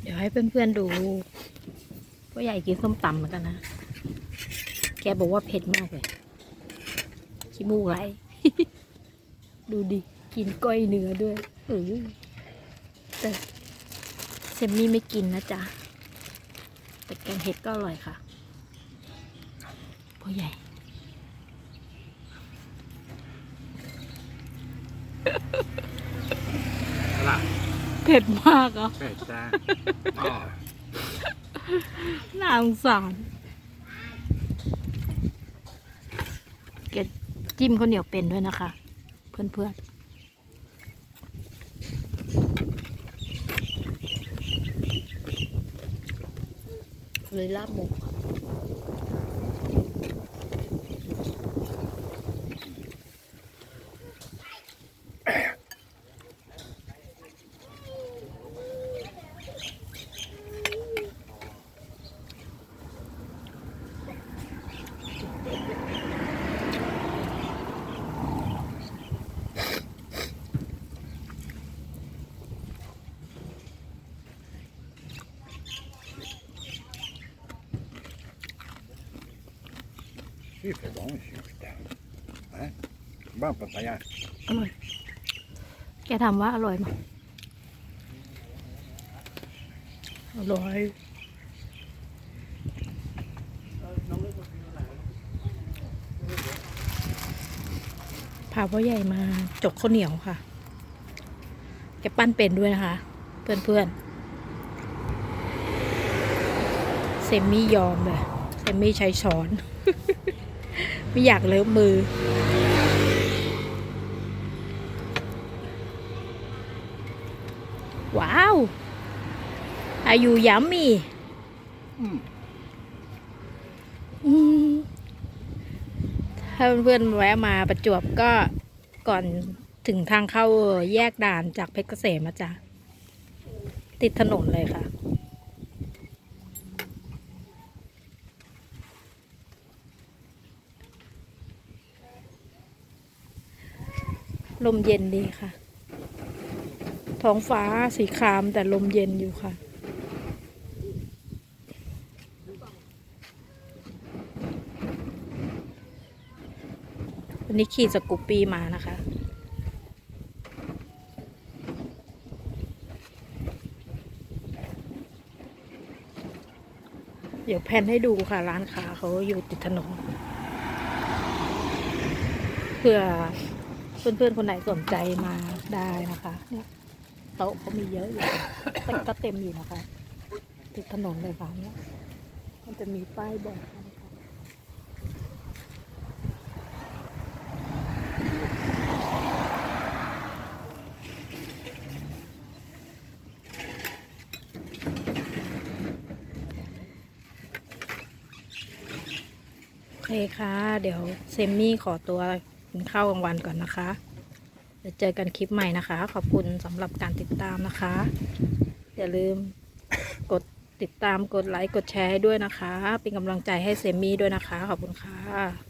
เดี๋ยวให้เพื่อนๆดูพ่อใหญ่กินส้มตำเหมือนกันนะ แกบอกว่าเผ็ดมากเลยขี้มูกไหลดูดิ กินก้อยเนื้อด้วยเออแต่เซมมี่ไม่กินนะจ๊ะแต่แกงเห็ดก็อร่อยค่ะพ่อใหญ่ เผ็ดมากอะเป็ดจ้าอ๋อน่าสงสารแกจิ้มข้าวเหนียวเป็นด้วยนะคะ เพื่อนๆเลยลาบหมู นี่เป็นของสิจ้าฮะบ้านปัตยาอร่อยแกทำว่าอร่อยไหมอร่อย พาพ่อใหญ่มาจกข้าวเหนียวค่ะ แกปั้นเป็นด้วยนะคะ เพื่อนๆเซมมี่ยอมเลยเซมมี่ใช้ช้อน ไม่อยากเลอะมือ ว้าวอายุยัมมี่ถ้าเพื่อนๆแวะมาประจวบก็ก่อนถึงทางเข้าแยกด่านจากเพชรเกษมนะจ๊ะติดถนนเลยค่ะ ลมเย็นดีค่ะ ท้องฟ้าสีครามแต่ลมเย็นอยู่ค่ะ วันนี้ขี่สกูปปี้มานะคะเดี๋ยวแพนให้ดูค่ะ ร้านค้าเขาอยู่ติดถนนเพื่อ เพื่อนๆคนไหนสนใจมาได้นะคะ เนี่ยโต๊ะเขามีเยอะอยู่แต่ก็เต็มอยู่นะคะ ติดถนนเลยค่ะเนี่ยมันจะมีป้ายบอกนะคะโอเคค่ะ เดี๋ยวเซมมี่ขอตัว กินข้าวกลางวันก่อนนะคะเดี๋ยวเจอกันคลิปใหม่นะคะ ขอบคุณสำหรับการติดตามนะคะ อย่าลืมกดติดตามกดไลค์กดแชร์ให้ด้วยนะคะ เป็นกำลังใจให้เซมมี่ด้วยนะคะ ขอบคุณค่ะ